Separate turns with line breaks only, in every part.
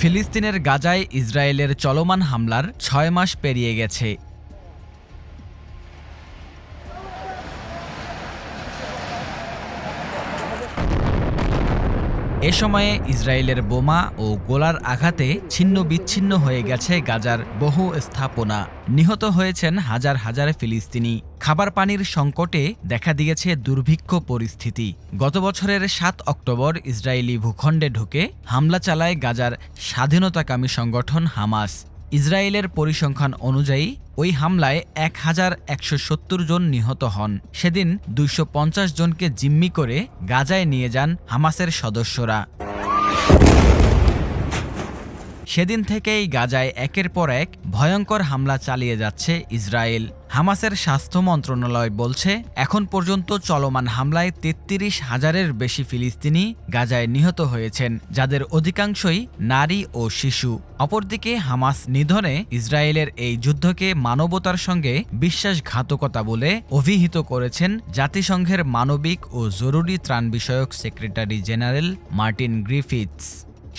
ফিলিস্তিনের গাজায় ইসরায়েলের চলমান হামলার ছয় মাস পেরিয়ে গেছে এ সময়ে ইসরায়েলের বোমা ও গোলার আঘাতে ছিন্ন বিচ্ছিন্ন হয়ে গেছে গাজার বহু স্থাপনা নিহত হয়েছেন হাজার হাজার ফিলিস্তিনি খাবার পানির সংকটে দেখা দিয়েছে দুর্ভিক্ষ পরিস্থিতি গত বছরের সাত অক্টোবর ইসরায়েলি ভূখণ্ডে ঢুকে হামলা চালায় গাজার স্বাধীনতাকামী সংগঠন হামাস ইসরায়েলের পরিসংখ্যান অনুযায়ী ওই হামলায় এক হাজার একশো সত্তর জন নিহত হন সেদিন দুইশো জনকে জিম্মি করে গাজায় নিয়ে যান হামাসের সদস্যরা সেদিন থেকেই গাজায় একের পর এক ভয়ঙ্কর হামলা চালিয়ে যাচ্ছে ইসরায়েল হামাসের স্বাস্থ্য মন্ত্রণালয় বলছে এখন পর্যন্ত চলমান হামলায় তেত্রিশ হাজারের বেশি ফিলিস্তিনি গাজায় নিহত হয়েছেন যাদের অধিকাংশই নারী ও শিশু অপরদিকে হামাস নিধনে ইসরায়েলের এই যুদ্ধকে মানবতার সঙ্গে বিশ্বাসঘাতকতা বলে অভিহিত করেছেন জাতিসংঘের মানবিক ও জরুরি ত্রাণ বিষয়ক সেক্রেটারি জেনারেল মার্টিন গ্রিফিটস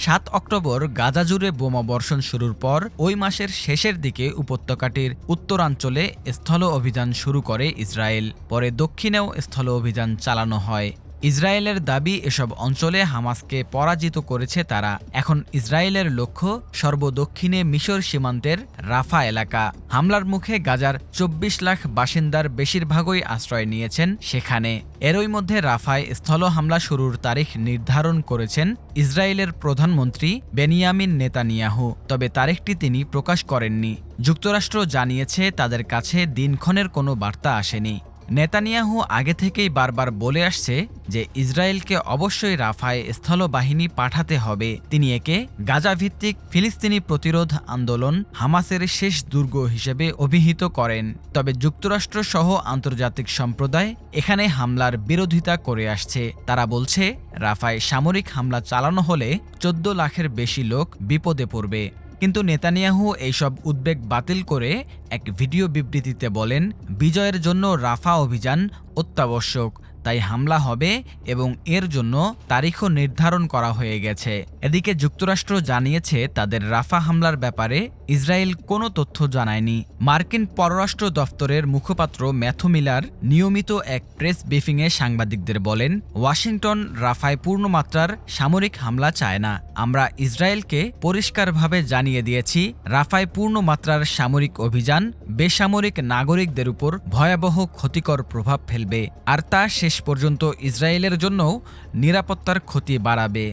সাত অক্টোবর গাজাজুড়ে বোমা বর্ষণ শুরুর পর ওই মাসের শেষের দিকে উপত্যকাটির উত্তরাঞ্চলে স্থল অভিযান শুরু করে ইসরায়েল পরে দক্ষিণেও স্থল অভিযান চালানো হয় ইসরায়েলের দাবি এসব অঞ্চলে হামাসকে পরাজিত করেছে তারা এখন ইসরায়েলের লক্ষ্য সর্বদক্ষিণে মিশর সীমান্তের রাফা এলাকা হামলার মুখে গাজার চব্বিশ লাখ বাসিন্দার বেশিরভাগই আশ্রয় নিয়েছেন সেখানে এরই মধ্যে রাফায় স্থল হামলা শুরুর তারিখ নির্ধারণ করেছেন ইসরায়েলের প্রধানমন্ত্রী বেনিয়ামিন নেতানিয়াহু তবে তারিখটি তিনি প্রকাশ করেননি যুক্তরাষ্ট্র জানিয়েছে তাদের কাছে দিনক্ষণের কোনো বার্তা আসেনি নেতানিয়াহু আগে থেকেই বারবার বলে আসছে যে ইসরায়েলকে অবশ্যই রাফায় স্থলবাহিনী পাঠাতে হবে তিনি একে গাজাভিত্তিক ফিলিস্তিনি প্রতিরোধ আন্দোলন হামাসের শেষ দুর্গ হিসেবে অভিহিত করেন তবে যুক্তরাষ্ট্র সহ আন্তর্জাতিক সম্প্রদায় এখানে হামলার বিরোধিতা করে আসছে তারা বলছে রাফায় সামরিক হামলা চালানো হলে চোদ্দ লাখের বেশি লোক বিপদে পড়বে কিন্তু নেতানিয়াহু এইসব উদ্বেগ বাতিল করে এক ভিডিও বিবৃতিতে বলেন বিজয়ের জন্য রাফা অভিযান অত্যাবশ্যক তাই হামলা হবে এবং এর জন্য তারিখও নির্ধারণ করা হয়ে গেছে এদিকে যুক্তরাষ্ট্র জানিয়েছে তাদের রাফা হামলার ব্যাপারে ইসরায়েল কোনো তথ্য জানায়নি মার্কিন পররাষ্ট্র দফতরের মুখপাত্র ম্যাথু মিলার নিয়মিত এক প্রেস ব্রিফিংয়ে সাংবাদিকদের বলেন ওয়াশিংটন রাফায় পূর্ণমাত্রার সামরিক হামলা চায় না আমরা ইসরায়েলকে পরিষ্কারভাবে জানিয়ে দিয়েছি রাফায় পূর্ণমাত্রার সামরিক অভিযান বেসামরিক নাগরিকদের উপর ভয়াবহ ক্ষতিকর প্রভাব ফেলবে আর তা শেষ পর্যন্ত ইসরায়েলের জন্যও নিরাপত্তার ক্ষতি বাড়াবে